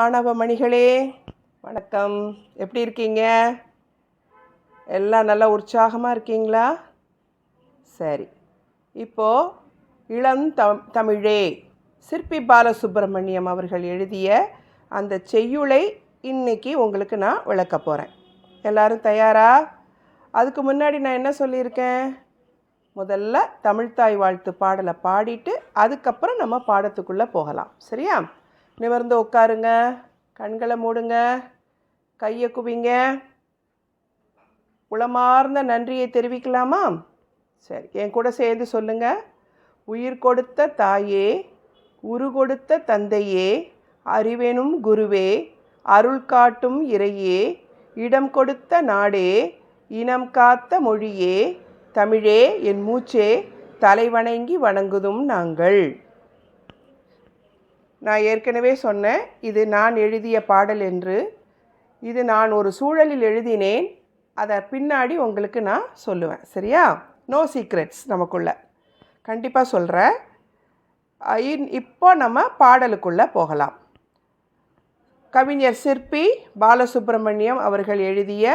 மாணவ மணிகளே வணக்கம். எப்படி இருக்கீங்க? எல்லாம் நல்லா உற்சாகமாக இருக்கீங்களா? சரி. இப்போது இளம் தம் தமிழே சிற்பி பாலசுப்ரமணியம் அவர்கள் எழுதிய அந்த செய்யுளை இன்னைக்கு உங்களுக்கு நான் விளக்க போகிறேன் எல்லாரும் தயாரா? அதுக்கு முன்னாடி நான் என்ன சொல்லியிருக்கேன்? முதல்ல தமிழ்த்தாய் வாழ்த்து பாடலை பாடிட்டு அதுக்கப்புறம் நம்ம பாடத்துக்குள்ளே போகலாம். சரியா? நிமிர்ந்து உட்காருங்க. கண்களை மூடுங்க. கையை குவிங்க. உளமார்ந்த நன்றியை தெரிவிக்கலாமா? சரி என் கூட சேர்ந்து சொல்லுங்க. உயிர் கொடுத்த தாயே உரு கொடுத்த தந்தையே அறிவெனும் குருவே அருள் காட்டும் இறையே இடம் கொடுத்த நாடே இனம் காத்த மொழியே தமிழே என் மூச்சே தலைவணங்கி வணங்குதும் நாங்கள். நான் ஏற்கனவே சொன்னேன் இது நான் எழுதிய பாடல் என்று. இது நான் ஒரு சூழலில் எழுதினேன் அதை பின்னாடி உங்களுக்கு நான் சொல்லுவேன் சரியா? நோ சீக்ரெட்ஸ் நமக்குள்ள. கண்டிப்பாக சொல்கிறேன் இப்போ நம்ம பாடலுக்குள்ளே போகலாம். கவிஞர் சிற்பி பாலசுப்ரமணியம் அவர்கள் எழுதிய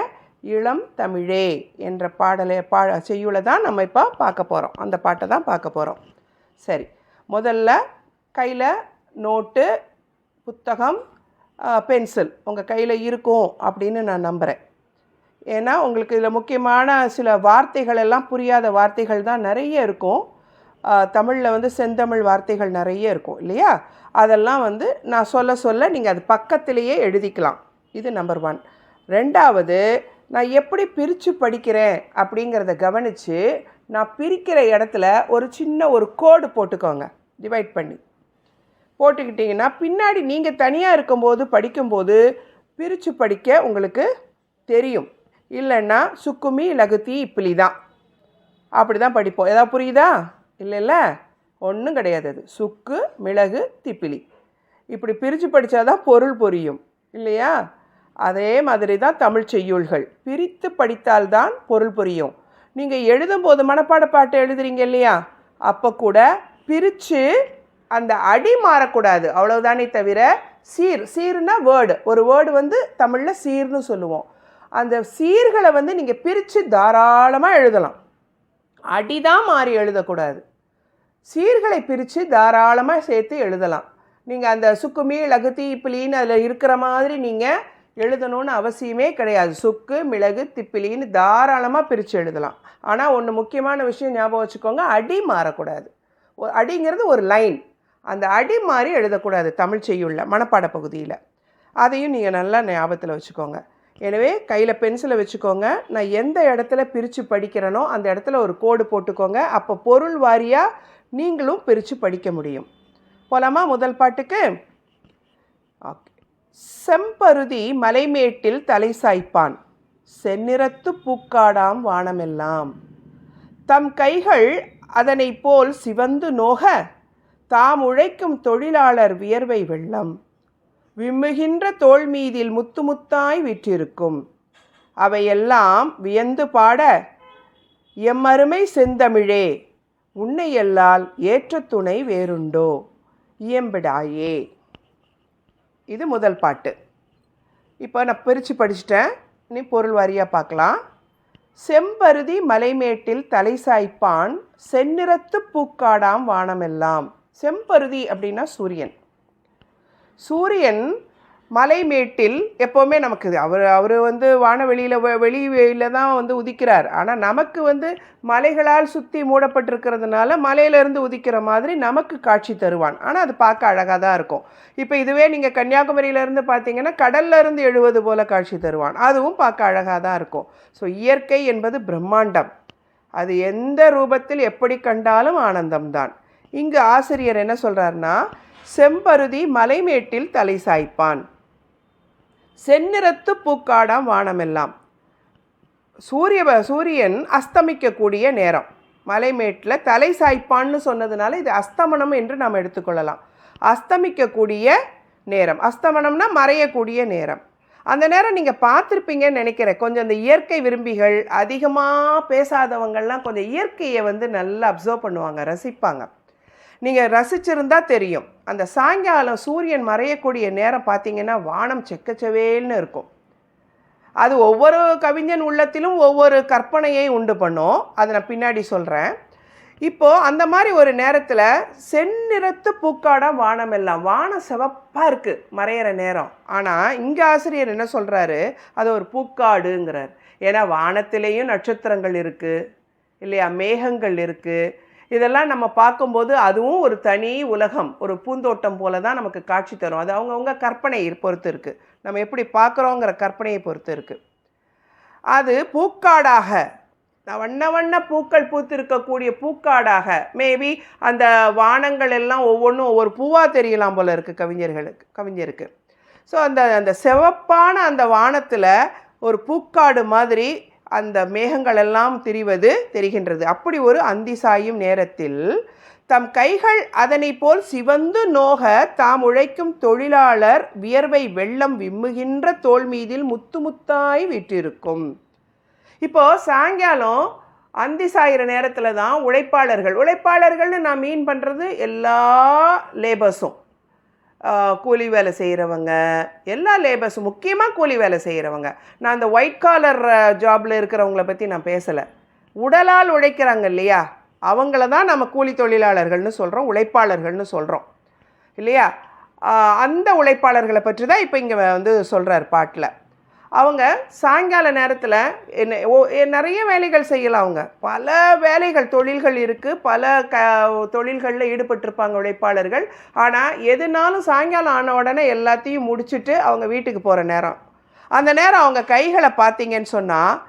இளம் தமிழே என்ற பாடலை பா செய்யுளை தான் நம்ம இப்போ பார்க்க போகிறோம் அந்த பாட்டை தான் பார்க்க போகிறோம் சரி முதல்ல கையில் நோட்டு புத்தகம் பென்சில் உங்கள் கையில் இருக்கும் அப்படின்னு நான் நம்புகிறேன் ஏன்னா உங்களுக்கு இதில் முக்கியமான சில வார்த்தைகள் எல்லாம் புரியாத வார்த்தைகள் தான் நிறைய இருக்கும். தமிழில் வந்து செந்தமிழ் வார்த்தைகள் நிறைய இருக்கும் இல்லையா? அதெல்லாம் வந்து நான் சொல்ல சொல்ல நீங்கள் அது பக்கத்திலேயே எழுதிக்கலாம். இது நம்பர் ஒன். ரெண்டாவது நான் எப்படி பிரித்து படிக்கிறேன் அப்படிங்கிறத கவனித்து நான் பிரிக்கிற இடத்துல ஒரு சின்ன ஒரு கோடு போட்டுக்கோங்க. டிவைட் பண்ணி. போட்டுக்கிட்டிங்கன்னா பின்னாடி நீங்கள் தனியாக இருக்கும்போது படிக்கும்போது பிரித்து படிக்க உங்களுக்கு தெரியும். இல்லைன்னா சுக்குமி லகுத்தி இப்பிலி தான். அப்படி தான் படிப்போம். எதாவது புரியுதா? இல்லைல்ல? ஒன்றும் கிடையாது அது. சுக்கு மிளகு திப்பிலி. இப்படி பிரித்து படித்தா தான் பொருள் புரியும். இல்லையா? அதே மாதிரி தான் தமிழ் செய்யுள்கள். பிரித்து படித்தால்தான் பொருள் புரியும். நீங்கள் எழுதும்போது மனப்பாட பாட்டு எழுதுறீங்க இல்லையா? அப்போ கூட பிரித்து அந்த அடி மாறக்கூடாது. அவ்வளவுதானே தவிர சீர் சீர்னா வேர்டு ஒரு வேர்டு வந்து தமிழில் சீர்னு சொல்லுவோம். அந்த சீர்களை வந்து நீங்கள் பிரித்து தாராளமாக எழுதலாம். அடி தான் மாறி எழுதக்கூடாது. சீர்களை பிரித்து தாராளமாக சேர்த்து எழுதலாம். நீங்கள் அந்த சுக்குமி லகுத்தி இப்பிலின்னு அதில் இருக்கிற மாதிரி நீங்கள் எழுதணும்னு அவசியமே கிடையாது. சுக்கு மிளகு திப்பிலின்னு தாராளமாக பிரித்து எழுதலாம். ஆனால் ஒன்று முக்கியமான விஷயம் ஞாபகம் வச்சுக்கோங்க அடி மாறக்கூடாது. ஒரு அடிங்கிறது ஒரு லைன் அந்த அடி மாதிரி எழுதக்கூடாது தமிழ் செய்யுள்ள மனப்பாட பகுதியில். அதையும் நீங்கள் நல்லா ஞாபகத்தில் வச்சுக்கோங்க. எனவே கையில் பென்சிலை வச்சுக்கோங்க. நான் எந்த இடத்துல பிரித்து படிக்கிறேனோ அந்த இடத்துல ஒரு கோடு போட்டுக்கோங்க. அப்போ பொருள் வாரியாக நீங்களும் பிரித்து படிக்க முடியும். போலாமா முதல் பாட்டுக்கு? ஓகே. செம்பருதி மலைமேட்டில் தலை சாய்ப்பான். செந்நிறத்து பூக்காடாம் வானமெல்லாம். தம் கைகள் அதனை போல் சிவந்து நோக தாம் உழைக்கும் தொழிலாளர் வியர்வை வெள்ளம். விம்முகின்ற தோல் மீதில் முத்து முத்தாய் விற்றிருக்கும். அவையெல்லாம் வியந்து பாட எம்மருமை செந்தமிழே உன்னையல்லால் ஏற்ற துணை வேறுண்டோ? இயம்பிடாயே. இது முதல் பாட்டு. இப்போ நான் பிரித்து படிச்சிட்டேன். நீ பொருள் வாரியாக பார்க்கலாம். செம்பருதி மலைமேட்டில் தலை சாய்ப்பான் செந்நிறத்து பூக்காடாம் வானமெல்லாம். செம்பருதி அப்படின்னா சூரியன். சூரியன் மலைமேட்டில் எப்போவுமே நமக்கு அவர் அவர் வந்து வானவெளியில் வெளியில் தான் வந்து உதிக்கிறார். ஆனால் நமக்கு வந்து மலைகளால் சுற்றி மூடப்பட்டிருக்கிறதுனால மலையிலேருந்து உதிக்கிற மாதிரி நமக்கு காட்சி தருவான். ஆனால் அது பார்க்க அழகாக தான் இருக்கும். இப்போ இதுவே நீங்கள் கன்னியாகுமரியிலேருந்து பார்த்தீங்கன்னா கடல்லேருந்து எழுவது போல காட்சி தருவான். அதுவும் பார்க்க அழகாக தான் இருக்கும். ஸோ இயற்கை என்பது பிரம்மாண்டம். அது எந்த ரூபத்தில் எப்படி கண்டாலும் ஆனந்தம்தான். இங்கு ஆசிரியர் என்ன சொல்கிறாருன்னா செம்பருதி மலைமேட்டில் தலை சாய்ப்பான். செந்நிறத்து பூக்காடாம் வானமெல்லாம். சூரிய சூரியன் அஸ்தமிக்கக்கூடிய நேரம். மலைமேட்டில் தலை சாய்ப்பான்னு சொன்னதுனால இது அஸ்தமனம் என்று நாம் எடுத்துக்கொள்ளலாம். அஸ்தமிக்கக்கூடிய நேரம். அஸ்தமனம்னா மறையக்கூடிய நேரம். அந்த நேரம் நீங்கள் பார்த்துருப்பீங்கன்னு நினைக்கிறேன். கொஞ்சம் அந்த இயற்கை விரும்பிகள் அதிகமாக பேசாதவங்கள்லாம் கொஞ்சம் இயற்கையை வந்து நல்லா அப்சர்வ் பண்ணுவாங்க ரசிப்பாங்க. நீங்கள் ரசிச்சிருந்தா தெரியும். அந்த சாயங்காலம் சூரியன் மறையக்கூடிய நேரம் பார்த்தீங்கன்னா வானம் செக்கச்சவேல்னு இருக்கும். அது ஒவ்வொரு கவிஞன் உள்ளத்திலும் ஒவ்வொரு கற்பனையை உண்டு பண்ணும். அதை நான் பின்னாடி சொல்கிறேன் இப்போது அந்த மாதிரி ஒரு நேரத்தில் செந்நிறத்து பூக்காடாக வானம் எல்லாம். வானம் சிவப்பாக இருக்குது மறையிற நேரம். ஆனால் இங்கே ஆசிரியர் என்ன சொல்கிறாரு அது ஒரு பூக்காடுங்கிறார். ஏன்னா வானத்திலேயும் நட்சத்திரங்கள் இருக்குது இல்லையா? மேகங்கள் இருக்குது இதெல்லாம் நம்ம பார்க்கும்போது அதுவும் ஒரு தனி உலகம் ஒரு பூந்தோட்டம் போல தான் நமக்கு காட்சி தரும். அது அவங்கவுங்க கற்பனை பொறுத்து இருக்குது நம்ம எப்படி பார்க்குறோங்கிற கற்பனையை பொறுத்து இருக்குது அது பூக்காடாக வண்ண வண்ண பூக்கள் பூத்திருக்கக்கூடிய பூக்காடாக மேபி அந்த வானங்கள் எல்லாம் ஒவ்வொன்றும் ஒவ்வொரு பூவாக தெரியலாம் போல இருக்குது கவிஞர்களுக்கு கவிஞருக்கு. ஸோ அந்த அந்த சிவப்பான அந்த வானத்தில் ஒரு பூக்காடு மாதிரி அந்த மேகங்களெல்லாம் திரிவது தெரிகின்றது. அப்படி ஒரு அந்தி சாயும் நேரத்தில் தம் கைகள் அதனை போல் சிவந்து நோக தாம் உழைக்கும் தொழிலாளர் வியர்வை வெள்ளம் விம்முகின்ற தோல் மீதில் முத்து முத்தாய் விட்டிருக்கும் இப்போ சாயங்காலம் அந்தி சாயிற நேரத்தில் தான் உழைப்பாளர்கள். உழைப்பாளர்கள்னு நான் மீன் பண்ணுறது எல்லா லேபர்ஸும் கூலி வேலை செய்கிறவங்க எல்லா லேபர்ஸும் முக்கியமாக கூலி வேலை செய்கிறவங்க நான் அந்த ஒயிட் காலர் ஜாபில் இருக்கிறவங்கள பற்றி நான் பேசலை. உடலால் உழைக்கிறாங்க இல்லையா? அவங்கள தான் நம்ம கூலி தொழிலாளர்கள்னு சொல்கிறோம் உழைப்பாளர்கள்னு சொல்கிறோம் இல்லையா? அந்த உழைப்பாளர்களை பற்றி தான் இப்போ இங்கே வந்து சொல்கிறார் பாட்டில். அவங்க சாயங்கால நேரத்தில் என்ன ஓ நிறைய வேலைகள் செய்யலாம் அவங்க. பல வேலைகள் தொழில்கள் இருக்குது பல க தொழில்களில் ஈடுபட்டிருப்பாங்க உழைப்பாளர்கள். ஆனால் எதுனாலும் சாயங்காலம் ஆன உடனே எல்லாத்தையும் முடிச்சுட்டு அவங்க வீட்டுக்கு போகிற நேரம். அந்த நேரம் அவங்க கைகளை பார்த்தீங்கன்னு சொன்னால்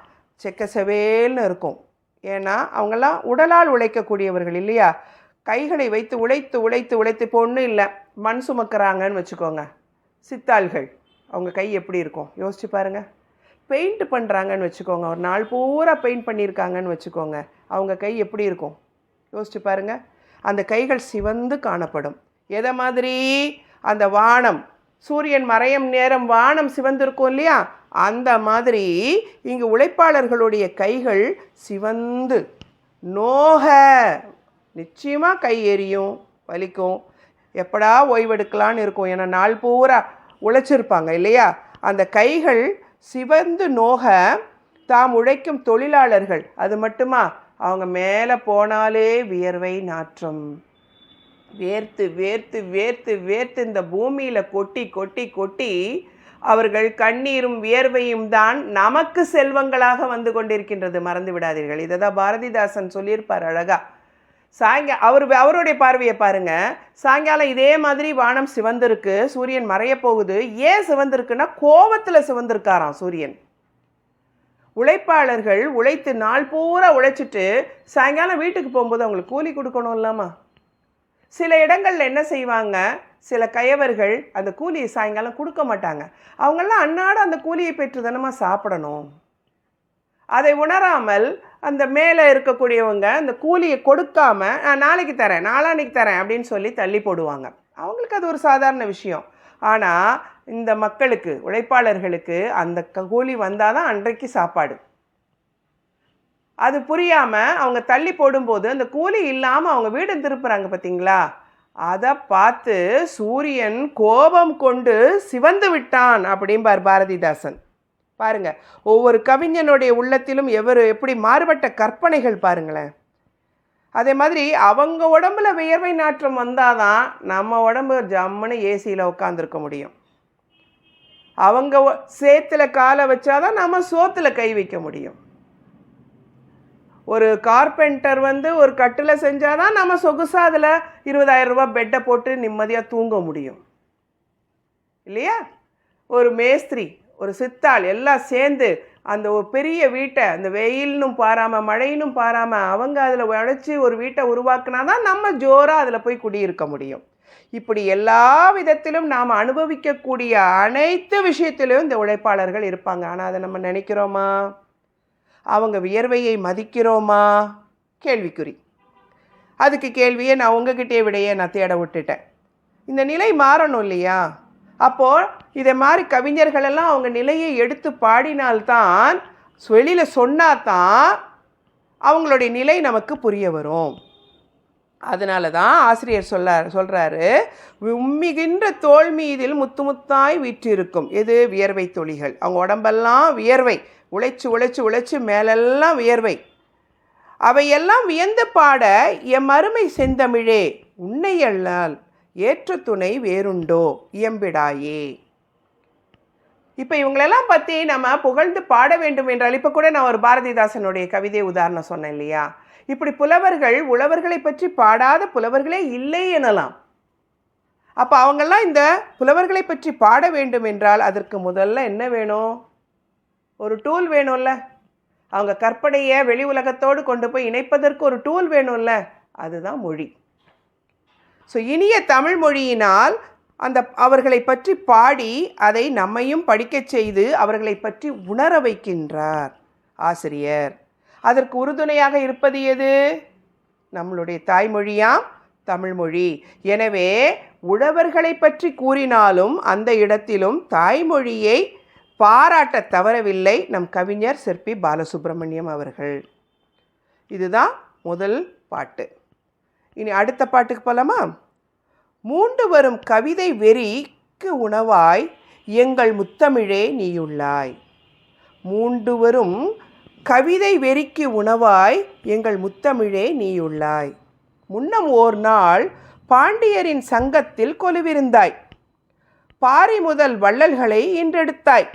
செக்கசவேல்னு இருக்கும். ஏன்னா அவங்கெல்லாம் உடலால் உழைக்கக்கூடியவர்கள் இல்லையா? கைகளை வைத்து உழைத்து உழைத்து உழைத்து இப்போ ஒன்றும் இல்லை மண் சுமக்கிறாங்கன்னு வச்சுக்கோங்க. சித்தாள்கள். அவங்க கை எப்படி இருக்கும்? யோசிச்சு பாருங்கள் பெயிண்ட் பண்ணுறாங்கன்னு வச்சுக்கோங்க. ஒரு நாள் பூரா பெயிண்ட் பண்ணியிருக்காங்கன்னு வச்சுக்கோங்க. அவங்க கை எப்படி இருக்கும்? யோசிச்சு பாருங்க. அந்த கைகள் சிவந்து காணப்படும். எதை மாதிரி? அந்த வானம். சூரியன் மறையும் நேரம் வானம் சிவந்திருக்கும் இல்லையா? அந்த மாதிரி இங்கு உழைப்பாளர்களுடைய கைகள் சிவந்து நோக நிச்சயமாக கை எரியும் வலிக்கும். எப்படா ஓய்வெடுக்கலான்னு இருக்கும். ஏன்னா நாள் பூரா உழைச்சிருப்பாங்க இல்லையா? அந்த கைகள் சிவந்து நோக தாம் உழைக்கும் தொழிலாளர்கள். அது மட்டுமா? அவங்க மேலே போனாலே வியர்வை நாற்றம். வேர்த்து வேர்த்து வேர்த்து வேர்த்து இந்த பூமியில் கொட்டி கொட்டி கொட்டி அவர்கள் கண்ணீரும் வியர்வையும் தான் நமக்கு செல்வங்களாக வந்து கொண்டிருக்கின்றது. மறந்து விடாதீர்கள். இதை தான் பாரதிதாசன் சொல்லியிருப்பார் அழகா. சாயங்கா அவர் அவருடைய பார்வையை பாருங்க. சாயங்காலம் இதே மாதிரி வானம் சிவந்திருக்கு சூரியன் மறைய போகுது. ஏன் சிவந்திருக்குன்னா கோவத்தில் சிவந்திருக்காராம் சூரியன். உழைப்பாளர்கள் உழைத்து நாள் பூரா உழைச்சிட்டு சாயங்காலம் வீட்டுக்கு போகும்போது அவங்களுக்கு கூலி கொடுக்கணும் இல்லாமா? சில இடங்களில் என்ன செய்வாங்க? சில கயவர்கள் அந்த கூலியை சாயங்காலம் கொடுக்க மாட்டாங்க. அவங்களாம் அன்னாட அந்த கூலியை பெற்று தானமா சாப்பிடணும். அதை உணராமல் அந்த மேலே இருக்கக்கூடியவங்க அந்த கூலியை கொடுக்காம "நான் நாளைக்கு தரேன் நாளான்னைக்கு தரேன் அப்படின்னு சொல்லி தள்ளி போடுவாங்க. அவங்களுக்கு அது ஒரு சாதாரண விஷயம். ஆனால் இந்த மக்களுக்கு உழைப்பாளர்களுக்கு அந்த க- கூலி வந்தால் தான் அன்றைக்கு சாப்பாடு. அது புரியாமல் அவங்க தள்ளி போடும்போது அந்த கூலி இல்லாமல் அவங்க வீடு திருப்புறாங்க பார்த்தீங்களா அதை பார்த்து சூரியன் கோபம் கொண்டு சிவந்து விட்டான் அப்படிம்பார் பாரதிதாசன். பாருங்க ஒவ்வொரு கவிஞனுடைய உள்ளத்திலும் எவர் எப்படி மாறுபட்ட கற்பனைகள் பாருங்களேன். அதே மாதிரி அவங்க உடம்புல வியர்வை நாற்றம் வந்தாதான் நம்ம உடம்பு ஜம்முன்னு ஏசியில் உட்காந்துருக்க முடியும். அவங்க சேத்துல காலை வச்சாதான் நம்ம சோத்துல கை வைக்க முடியும். ஒரு கார்பெண்டர் வந்து ஒரு கட்டில் செஞ்சாதான் நம்ம சொகுசா அதில் இருபதாயிரம் ரூபா பெட்டை போட்டு நிம்மதியாக தூங்க முடியும். இல்லையா? ஒரு மேஸ்திரி ஒரு சித்தாள் எல்லாம் சேர்ந்து அந்த ஒரு பெரிய வீட்டை அந்த வெயில்னும் பாராமல் மழையினும் பாராமல் அவங்க அதில் உழைச்சி ஒரு வீட்டை உருவாக்குனா தான் நம்ம ஜோராக அதில் போய் குடியிருக்க முடியும். இப்படி எல்லா விதத்திலும் நாம் அனுபவிக்கக்கூடிய அனைத்து விஷயத்திலும் இந்த உழைப்பாளர்கள் இருப்பாங்க. ஆனால் அதை நம்ம நினைக்கிறோமா? அவங்க வியர்வையை மதிக்கிறோமா? கேள்விக்குறி. அதுக்கு கேள்வியை நான் உங்ககிட்டே விடையே நான் தேட விட்டுட்டேன். இந்த நிலை மாறணும் இல்லையா? அப்போது இதை மாதிரி கவிஞர்கள் எல்லாம் அவங்க நிலையை எடுத்து பாடினால்தான் வெளியில் சொன்னாதான் அவங்களுடைய நிலை நமக்கு புரிய வரும். அதனால தான் ஆசிரியர் சொல்லார் சொல்கிறாரு உம்மிகின்ற தோல் மீதில் முத்து முத்தாய் விற்றிருக்கும். எது? வியர்வை துளிகள். அவங்க உடம்பெல்லாம் வியர்வை. உழைச்சு உழைச்சி உழைச்சு மேலெல்லாம் வியர்வை. அவையெல்லாம் வியந்து பாட எம் அருமை செந்தமிழே உன்னையல்லால் ஏற்ற துணை வேறுண்டோ? இயம்பிடாயே. இப்போ இவங்களெல்லாம் பற்றி நம்ம புகழ்ந்து பாட வேண்டும் என்றால் இப்போ கூட நான் ஒரு பாரதிதாசனுடைய கவிதை உதாரணம் சொன்னேன் இல்லையா? இப்படி புலவர்கள் உழவர்களை பற்றி பாடாத புலவர்களே இல்லை எனலாம். அப்போ அவங்கெல்லாம் இந்த புலவர்களை பற்றி பாட வேண்டும் என்றால் அதற்கு முதல்ல என்ன வேணும்? ஒரு டூல் வேணும்ல. அவங்க கற்பனையை வெளி உலகத்தோடு கொண்டு போய் இணைப்பதற்கு ஒரு டூல் வேணும்ல. அதுதான் மொழி. ஸோ இனிய தமிழ் மொழியினால் அந்த அவர்களை பற்றி பாடி அதை நம்மையும் படிக்கச் செய்து அவர்களை பற்றி உணர வைக்கின்றார் ஆசிரியர். அதற்கு உறுதுணையாக இருப்பது எது? நம்மளுடைய தாய்மொழியாம் தமிழ்மொழி எனவே உழவர்களை பற்றி கூறினாலும் அந்த இடத்திலும் தாய்மொழியை பாராட்ட தவறவில்லை நம் கவிஞர் சிற்பி பாலசுப்ரமணியம் அவர்கள். இதுதான் முதல் பாட்டு. இனி அடுத்த பாட்டுக்கு போலாமா? மூண்டு வரும் கவிதை வெறிக்கு உணவாய் எங்கள் முத்தமிழே நீயுள்ளாய். மூண்டு வரும் கவிதை வெறிக்கு உணவாய் எங்கள் முத்தமிழே நீயுள்ளாய். முன்னம் ஓர் நாள் பாண்டியரின் சங்கத்தில் கொலுவிருந்தாய். பாரி முதல் வள்ளல்களை இன்றெடுத்தாய்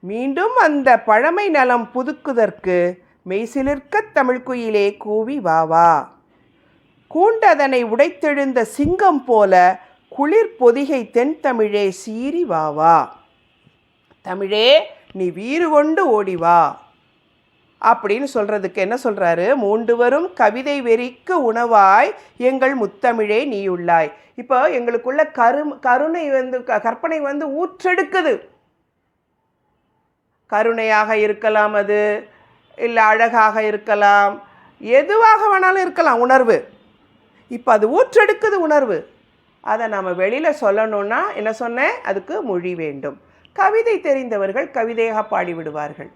மீண்டும் அந்த பழமை நலம் புதுக்குதற்கு மெய்சிலிர்க்கத் தமிழ்குயிலே கூவி வா வா. கூண்டதனை உடைத்தெழுந்த சிங்கம் போல குளிர் பொதிகை தென் தமிழே சீறி வா வா. தமிழே நீ வீறு கொண்டு ஓடி வா. அப்படின்னு சொல்கிறதுக்கு என்ன சொல்கிறாரு மூண்டு வரும் கவிதை வெறிக்கு உணவாய் எங்கள் முத்தமிழே நீயுள்ளாய் இப்போ எங்களுக்குள்ள கரு கருணை வந்து க- கற்பனை வந்து ஊற்றெடுக்குது. கருணையாக இருக்கலாம் அது இல்லை அழகாக இருக்கலாம் எதுவாக வேணாலும் இருக்கலாம் உணர்வு. இப்போ அது ஊற்றெடுக்குது உணர்வு. அதை நாம் வெளியில் சொல்லணும்னா என்ன சொன்னேன்? அதுக்கு மொழி வேண்டும். கவிதை தெரிந்தவர்கள் கவிதையாக பாடி விடுவார்கள்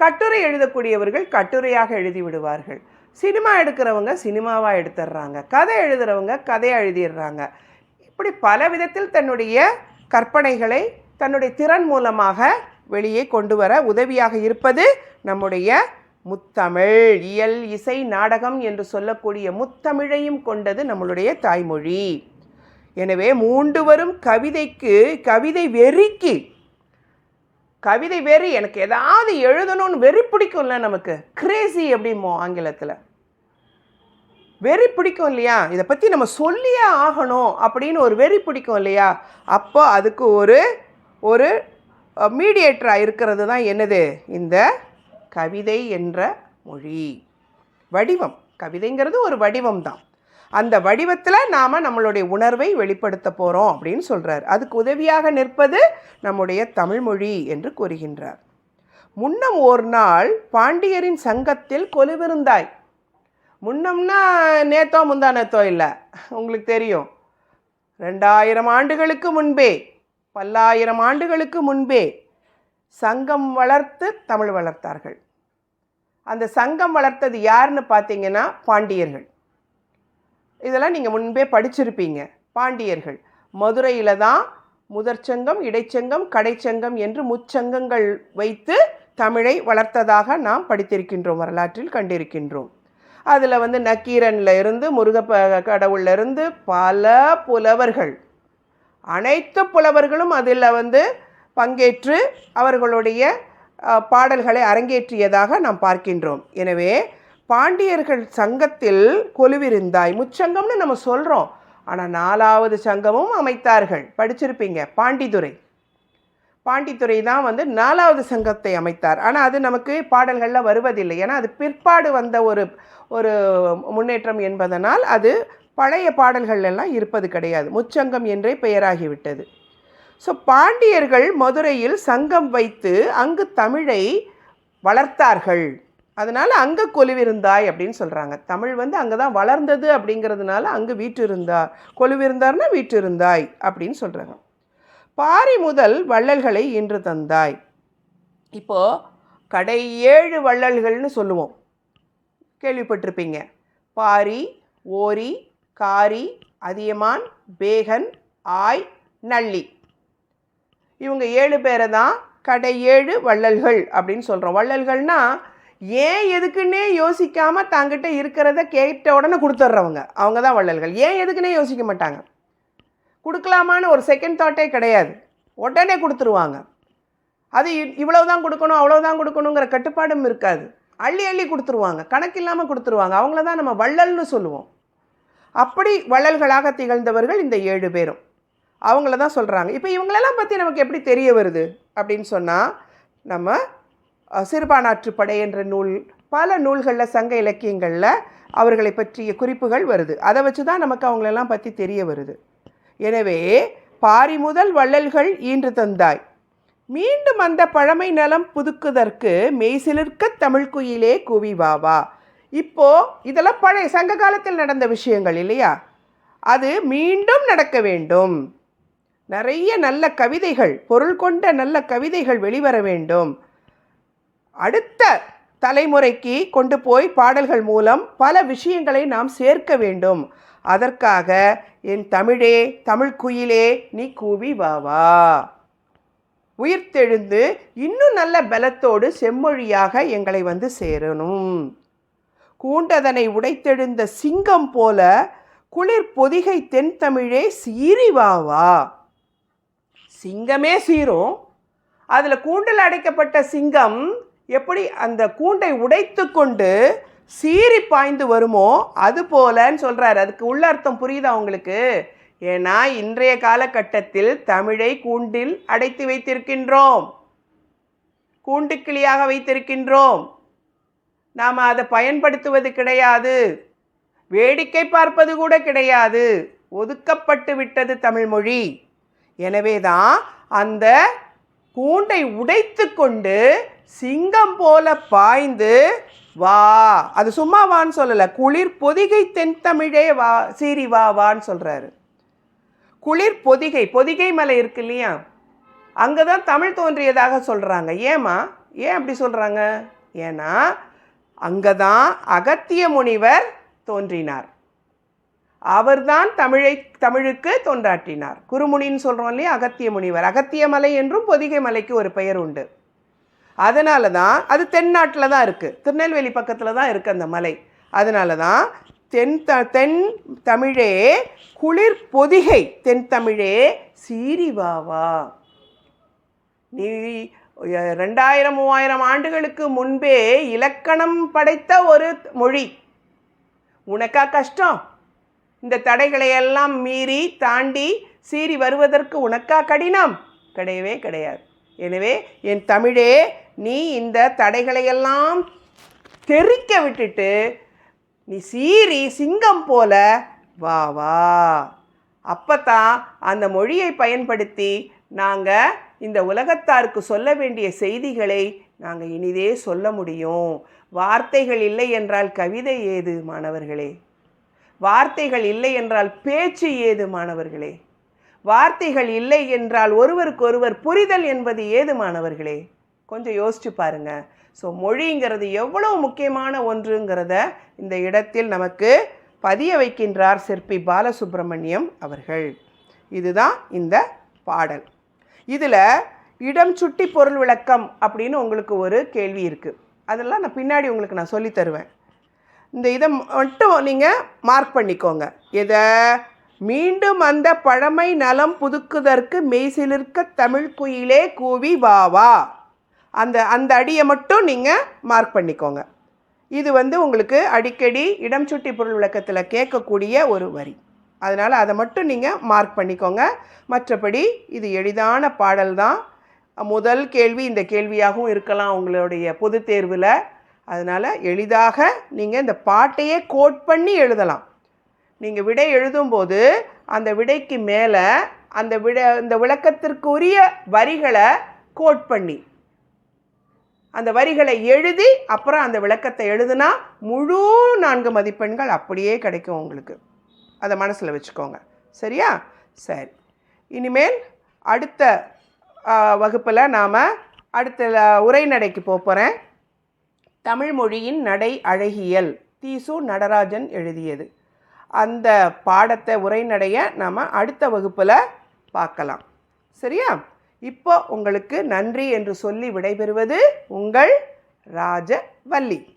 கட்டுரை எழுதக்கூடியவர்கள் கட்டுரையாக எழுதி விடுவார்கள் சினிமா எடுக்கிறவங்க சினிமாவாக எடுத்துடுறாங்க கதை எழுதுகிறவங்க கதையை எழுதிடுறாங்க இப்படி பல விதத்தில் தன்னுடைய கற்பனைகளை தன்னுடைய திறன் மூலமாக வெளியே கொண்டு வர உதவியாக இருப்பது நம்முடைய முத்தமிழ் இயல் இசை நாடகம் என்று சொல்லக்கூடிய முத்தமிழையும் கொண்டது நம்மளுடைய தாய்மொழி. எனவே மூண்டு வரும் கவிதைக்கு கவிதை வெறிக்கு கவிதை வெறி எனக்கு ஏதாவது எழுதணும்னு வெறி பிடிக்கும்ல நமக்கு. கிரேசி அப்படிமோ ஆங்கிலத்தில். வெறி பிடிக்கும் இல்லையா? இதை பற்றி நம்ம சொல்லியே ஆகணும் அப்படின்னு ஒரு வெறி பிடிக்கும் இல்லையா? அப்போ அதுக்கு ஒரு ஒரு மீடியேட்டராக இருக்கிறது தான் என்னது? இந்த கவிதை என்ற மொழி. வடிவம். கவிதைங்கிறது ஒரு வடிவம் தான் அந்த வடிவத்தில் நாம் நம்மளுடைய உணர்வை வெளிப்படுத்த போகிறோம் அப்படின்னு சொல்கிறார் அதுக்கு உதவியாக நிற்பது நம்முடைய தமிழ்மொழி என்று கூறுகின்றார். முன்னம் ஓர் நாள் பாண்டியரின் சங்கத்தில் கொலுவிருந்தாய். முன்னம்னா நேத்தோ முந்தா நேத்தோ இல்லை. உங்களுக்கு தெரியும். ரெண்டாயிரம் ஆண்டுகளுக்கு முன்பே பல்லாயிரம் ஆண்டுகளுக்கு முன்பே சங்கம் வளர்த்து தமிழ் வளர்த்தார்கள். அந்த சங்கம் வளர்த்தது யாருன்னு பார்த்தீங்கன்னா பாண்டியர்கள். இதெல்லாம் நீங்கள் முன்பே படிச்சிருப்பீங்க. பாண்டியர்கள். மதுரையில் தான் முதற்சங்கம் இடைச்சங்கம் கடைச்சங்கம் என்று முச்சங்கங்கள் வைத்து தமிழை வளர்த்ததாக நாம் படித்திருக்கின்றோம் வரலாற்றில் கண்டிருக்கின்றோம். அதில் வந்து நக்கீரன்ல இருந்து முருக கடவுளிலிருந்து பல புலவர்கள். அனைத்து புலவர்களும் அதில் வந்து பங்கேற்று அவர்களுடைய பாடல்களை அரங்கேற்றியதாக நாம் பார்க்கின்றோம். எனவே பாண்டியர்கள் சங்கத்தில் கொலுவிருந்தாய் முச்சங்கம்னு நம்ம சொல்கிறோம் ஆனால் நாலாவது சங்கமும் அமைத்தார்கள். படிச்சிருப்பீங்க பாண்டித்துறை பாண்டித்துறை தான் வந்து நாலாவது சங்கத்தை அமைத்தார். ஆனால் அது நமக்கு பாடல்களில் வருவதில்லை. ஏன்னா அது பிற்பாடு வந்த ஒரு ஒரு முன்னேற்றம் என்பதனால் அது பழைய பாடல்கள் எல்லாம் இருப்பது கிடையாது. முச்சங்கம் என்றே பெயராகிவிட்டது. ஸோ பாண்டியர்கள் மதுரையில் சங்கம் வைத்து அங்கு தமிழை வளர்த்தார்கள். அதனால் அங்கே கொலுவிருந்தாய் அப்படின்னு சொல்கிறாங்க தமிழ் வந்து அங்கே தான் வளர்ந்தது அப்படிங்கிறதுனால அங்கு வீற்றிருந்தார் கொலுவிருந்தார்னா வீற்றிருந்தாய் அப்படின்னு சொல்கிறாங்க பாரி முதல் வள்ளல்களை இன்று தந்தாய். இப்போது கடை ஏழு வள்ளல்கள்னு சொல்லுவோம். கேள்விப்பட்டிருப்பீங்க. பாரி ஓரி காரி அதியமான் பேகன் ஆய் நள்ளி இவங்க ஏழு பேரை தான் கடை ஏழு வள்ளல்கள் அப்படின்னு சொல்கிறோம் வள்ளல்கள்னா ஏன் எதுக்குன்னே யோசிக்காமல் தாங்கிட்ட இருக்கிறத கேட்ட உடனே கொடுத்துட்றவங்க அவங்க தான் வள்ளல்கள். ஏன் எதுக்குன்னே யோசிக்க மாட்டாங்க. கொடுக்கலாமான்னு ஒரு செகண்ட் தாட்டே கிடையாது. உடனே கொடுத்துருவாங்க. அது இவ்வளோ தான் கொடுக்கணும் அவ்வளோதான் கொடுக்கணுங்கிற கட்டுப்பாடும் இருக்காது. அள்ளி அள்ளி கொடுத்துருவாங்க. கணக்கு இல்லாமல் கொடுத்துருவாங்க. அவங்கள தான் நம்ம வள்ளல்னு சொல்லுவோம். அப்படி வள்ளல்களாக திகழ்ந்தவர்கள் இந்த ஏழு பேரும். அவங்கள தான் சொல்கிறாங்க இப்போ இவங்களெல்லாம் பற்றி நமக்கு எப்படி தெரிய வருது? அப்படின்னு சொன்னால் நம்ம அஹ், சிறுபானாற்றுப்படை என்ற நூல் பல நூல்களில் சங்க இலக்கியங்களில் அவர்களை பற்றிய குறிப்புகள் வருது. அதை வச்சு தான் நமக்கு அவங்களெல்லாம் பற்றி தெரிய வருது. எனவே பாரி முதல் வள்ளல்கள் ஈன்று தந்தாய். மீண்டும் அந்த பழமை நலம் புதுக்குதற்கு மெய்சிலிர்க்க தமிழ்குயிலே குவி வா வா. இப்போ இதெல்லாம் பழைய சங்க காலத்தில் நடந்த விஷயங்கள் இல்லையா? அது மீண்டும் நடக்க வேண்டும். நிறைய நல்ல கவிதைகள் பொருள் கொண்ட நல்ல கவிதைகள் வெளிவர வேண்டும். அடுத்த தலைமுறைக்கு கொண்டு போய் பாடல்கள் மூலம் பல விஷயங்களை நாம் சேர்க்க வேண்டும். அதற்காக என் தமிழே தமிழ் குயிலே நீ கூவி வா வா. உயிர்த்தெழுந்து இன்னும் நல்ல பலத்தோடு செம்மொழியாக எங்களை வந்து சேரணும். கூண்டதனை உடைத்தெழுந்த சிங்கம் போல குளிர் பொதிகை தென் தமிழே சீறி வா வா. சிங்கமே சீரும். அதில் கூண்டில் அடைக்கப்பட்ட சிங்கம் எப்படி அந்த கூண்டை உடைத்து கொண்டு சீறி பாய்ந்து வருமோ அது போலன்னு சொல்கிறாரு அதுக்கு உள்ள அர்த்தம் புரியுதா உங்களுக்கு? ஏன்னா இன்றைய காலகட்டத்தில் தமிழை கூண்டில் அடைத்து வைத்திருக்கின்றோம். கூண்டுக்கிளியாக வைத்திருக்கின்றோம். நாம் அதை பயன்படுத்துவது கிடையாது. வேடிக்கை பார்ப்பது கூட கிடையாது. ஒதுக்கப்பட்டு விட்டது தமிழ்மொழி எனவே தான் அந்த கூண்டை உடைத்து கொண்டு சிங்கம் போல பாய்ந்து வா. அது சும்மா வான்னு சொல்லலை. குளிர் பொதிகை தென் தமிழே வா சீரி வா வான்னு சொல்கிறாரு குளிர் பொதிகை பொதிகை மலை இருக்கு இல்லையா? அங்கே தான் தமிழ் தோன்றியதாக சொல்கிறாங்க ஏம்மா? ஏன் அப்படி சொல்கிறாங்க ஏன்னா அங்கே தான் அகத்திய முனிவர் தோன்றினார். அவர்தான் தமிழை தமிழுக்கு தொண்டாற்றினார். குருமுனின்னு சொல்கிறோம் இல்லையா? அகத்திய முனிவர். அகத்திய மலை என்றும் பொதிகை மலைக்கு ஒரு பெயர் உண்டு. அதனால தான் அது தென்னாட்டில் தான் இருக்குது திருநெல்வேலி பக்கத்தில் தான் இருக்குது அந்த மலை. அதனால தான் தென் த தென் தமிழே குளிர் பொதிகை தென் தமிழே சீரிவாவா நீ ரெண்டாயிரம் மூவாயிரம் ஆண்டுகளுக்கு முன்பே இலக்கணம் படைத்த ஒரு மொழி. உனக்கா கஷ்டம்? இந்த தடைகளையெல்லாம் மீறி தாண்டி சீறி வருவதற்கு உனக்கா கடினம்? கிடையவே கிடையாது. எனவே என் தமிழே நீ இந்த தடைகளையெல்லாம் தெறிக்க விட்டுட்டு நீ சீறி சிங்கம் போல வா வா. அப்போத்தான் அந்த மொழியை பயன்படுத்தி நாங்கள் இந்த உலகத்தாருக்கு சொல்ல வேண்டிய செய்திகளை நாங்கள் இனிதே சொல்ல முடியும். வார்த்தைகள் இல்லை என்றால் கவிதை ஏது மாணவர்களே? வார்த்தைகள் இல்லை என்றால் பேச்சு ஏது மாணவர்களே? வார்த்தைகள் இல்லை என்றால் ஒருவருக்கொருவர் புரிதல் என்பது ஏது மாணவர்களே? கொஞ்சம் யோசிச்சு பாருங்க. ஸோ மொழிங்கிறது எவ்வளவு முக்கியமான ஒன்றுங்கிறத இந்த இடத்தில் நமக்கு பதிய வைக்கின்றார் சிற்பி பாலசுப்ரமணியம் அவர்கள். இதுதான் இந்த பாடல். இதில் இடம் சுட்டி பொருள் விளக்கம் அப்படின்னு உங்களுக்கு ஒரு கேள்வி இருக்குது அதெல்லாம் நான் பின்னாடி உங்களுக்கு நான் சொல்லித் தருவேன். இந்த இதை மட்டும் நீங்கள் மார்க் பண்ணிக்கோங்க. இதை மீண்டும் அந்த பழமை நலம் புதுக்குதற்கு மெய்சிலிருக்க தமிழ் குயிலே கூவி வா வா. அந்த அந்த அடியை மட்டும் நீங்கள் மார்க் பண்ணிக்கோங்க. இது வந்து உங்களுக்கு அடிக்கடி இடம் சுட்டி பொருள் விளக்கத்தில் கேட்கக்கூடிய ஒரு வரி. அதனால் அதை மட்டும் நீங்கள் மார்க் பண்ணிக்கோங்க. மற்றபடி இது எளிதான பாடல் தான் முதல் கேள்வி இந்த கேள்வியாகவும் இருக்கலாம் உங்களுடைய பொது தேர்வில். அதனால் எளிதாக நீங்கள் இந்த பாட்டையே கோட் பண்ணி எழுதலாம். நீங்கள் விடை எழுதும்போது அந்த விடைக்கு மேலே அந்த விட இந்த விளக்கத்திற்குரிய வரிகளை கோட் பண்ணி அந்த வரிகளை எழுதி அப்புறம் அந்த விளக்கத்தை எழுதுனா முழு நான்கு மதிப்பெண்கள் அப்படியே கிடைக்கும் உங்களுக்கு. அதை மனசில் வச்சுக்கோங்க. சரியா? சரி. இனிமேல் அடுத்த வகுப்பில் நாம் அடுத்த உரைநடைக்கு போக போகிறேன் தமிழ்மொழியின் நடை அழகியல். தீசு நடராஜன் எழுதியது. அந்த பாடத்தை உரைநடைய நாம் அடுத்த வகுப்பில் பார்க்கலாம். சரியா? இப்போ உங்களுக்கு நன்றி என்று சொல்லி விடைபெறுவது உங்கள் ராஜவல்லி.